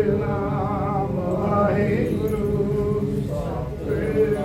ਸਤਿਨਾਮ ਵਾਹਿਗੁਰੂ। ਸਤਿ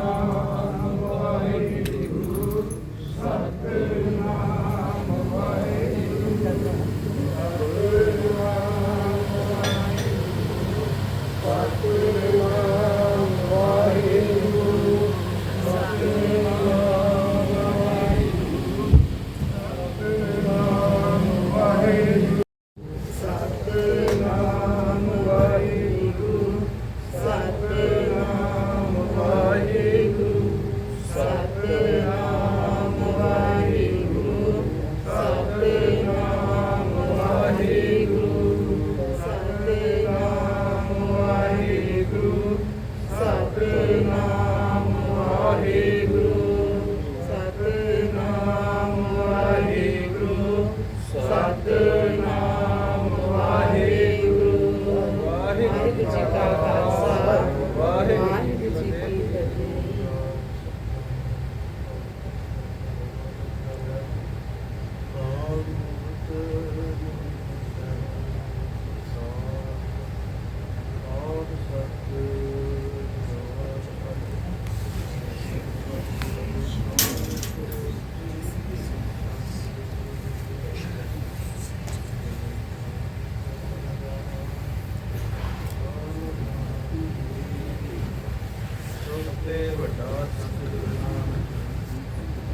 ਤੇ ਵੱਡਾ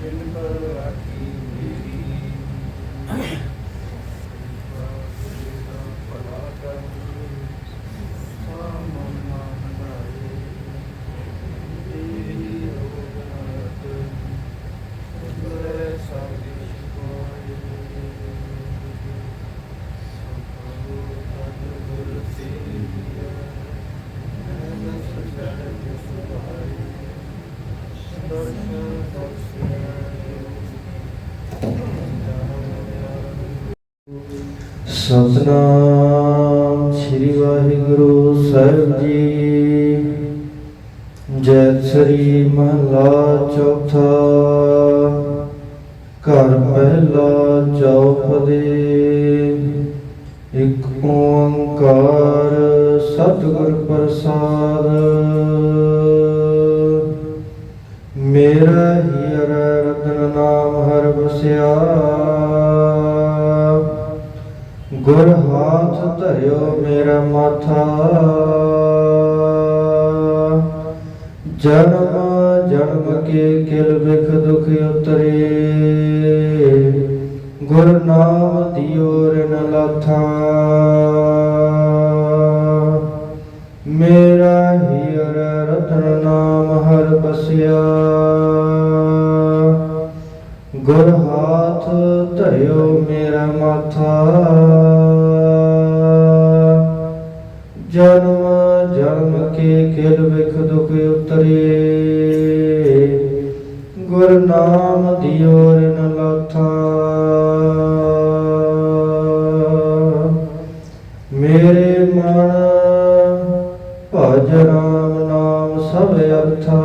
ਪਿੰਡ ਰਾਖੀ ਸਤਨਾਮ ਸ੍ਰੀ ਵਾਹਿਗੁਰੂ ਸਾਹਿਬ ਜੀ। ਜੈ ਸ੍ਰੀ ਮਹਲਾ ਚੌਥਾ। ਘਰ ਪਹਿਲਾ ਚੌਪਦੇ। ਇੱਕ ਓੰਕਾਰ ਸਤਿਗੁਰ ਪ੍ਰਸਾਦ। ਮੇਰਾ ਹੀਰ ਰਤਨ ਨਾਮ ਹਰ ਬਸਿਆ ਗੁਰ ਹਾਥ ਧਰਿਓ ਮੇਰਾ ਮਾਥਾ। ਜਨਮ ਜਨਮ ਕੇ ਕਿਲ ਵਿਖ ਦੁਖ ਉਤਰੇ। ਗੁਰ ਨਾਮ ਦਿਓ ਰਿਨ ਲਾਥਾ। ਮੇਰਾ ਹੀਰ ਰਤਨ ਨਾਮ ਹਰ ਬਸਿਆ ਜਨਮ ਜਨਮ ਕੇ ਕਿਲ ਵਿਖ ਦੁਖ ਉਤਰੇ। ਗੁਰ ਨਾਮ ਦਿਓ ਰਿਨ ਲਾਥਾ ਮੇਰੇ ਮਨ ਭਜ ਰਾਮ ਨਾਮ ਸਭ ਅਰਥਾ।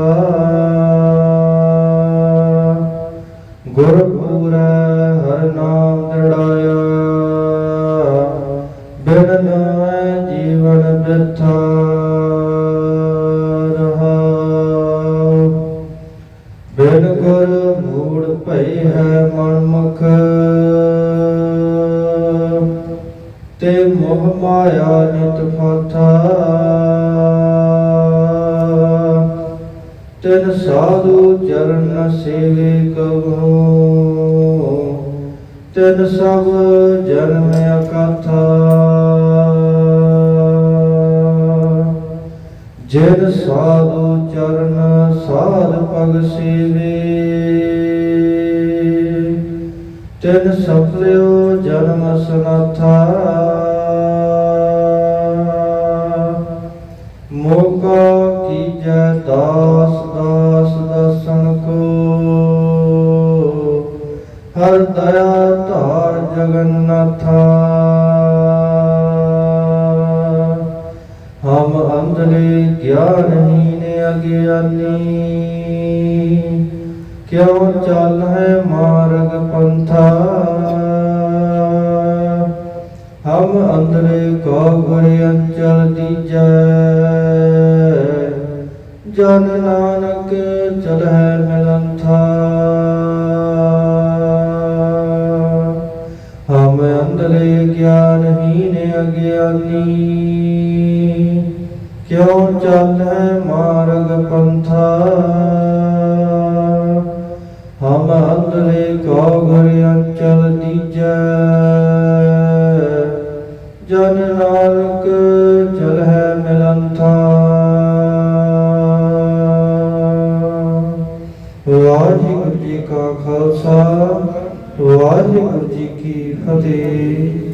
ਗੁਰ ਪੂਰੈ ਹਰ ਨਾਮ ਦੜਾਇਆ ਮੋਹ ਮਾਇਆ ਨਿਤ ਫਾਥਾ ਤਿਨ ਸਾਧੂ ਚਰਨ ਸੇਵੇ ਕਬਹੂ ਤਿਨ ਸਭ ਜਨਮ ਅਕਥਾ। ਜਿਨ ਸਾਧੂ ਚਰਨ ਸਾਧ ਪਗ ਸੇਵੇ। ਤਿਨ ਸਫਲਿਓ ਜਨਮ ਸਨਾਥਾ। ਦਇਆ ਧਾਰ ਜਗਨਨਾਥਾ। ਹਮ ਅੰਧਲੇ ਗਿਆਨਹੀਨ ਅਗਿਆਨੀ। ਕਿਉ ਚੱਲ ਹੈ ਮਾਰਗ ਪੰਥਾ? ਹਮ ਅੰਧਲੇ ਕੋ ਗੁਰ ਅੰਚਲ ਦੀਜੈ। ਜਨ ਨਾਨਕ ਚਲਹਿ ਮਿਲੰਥਾ ਹਮ ਅੰਧਲੇ ਗਿਆਨਹੀਨ ਅਗਿਆਨੀ? ਕਿਉ ਚੱਲੈ ਮਾਰਗ ਪੰਥਾ? ਹਮ ਅੰਧਲੇ ਕੋ ਘਰ ਅੰਚਲ ਦੀਜੈ ਜਨ ਨਾਨਕ ਚਲਹਿ ਮਿਲੰਥਾ? ਵਾਹਿਗੁਰੂ ਜੀ ਕਾ ਖਾਲਸਾ, ਵਾਹਿਗੁਰੂ ਜੀ ਕੀ ਫਤਿਹ।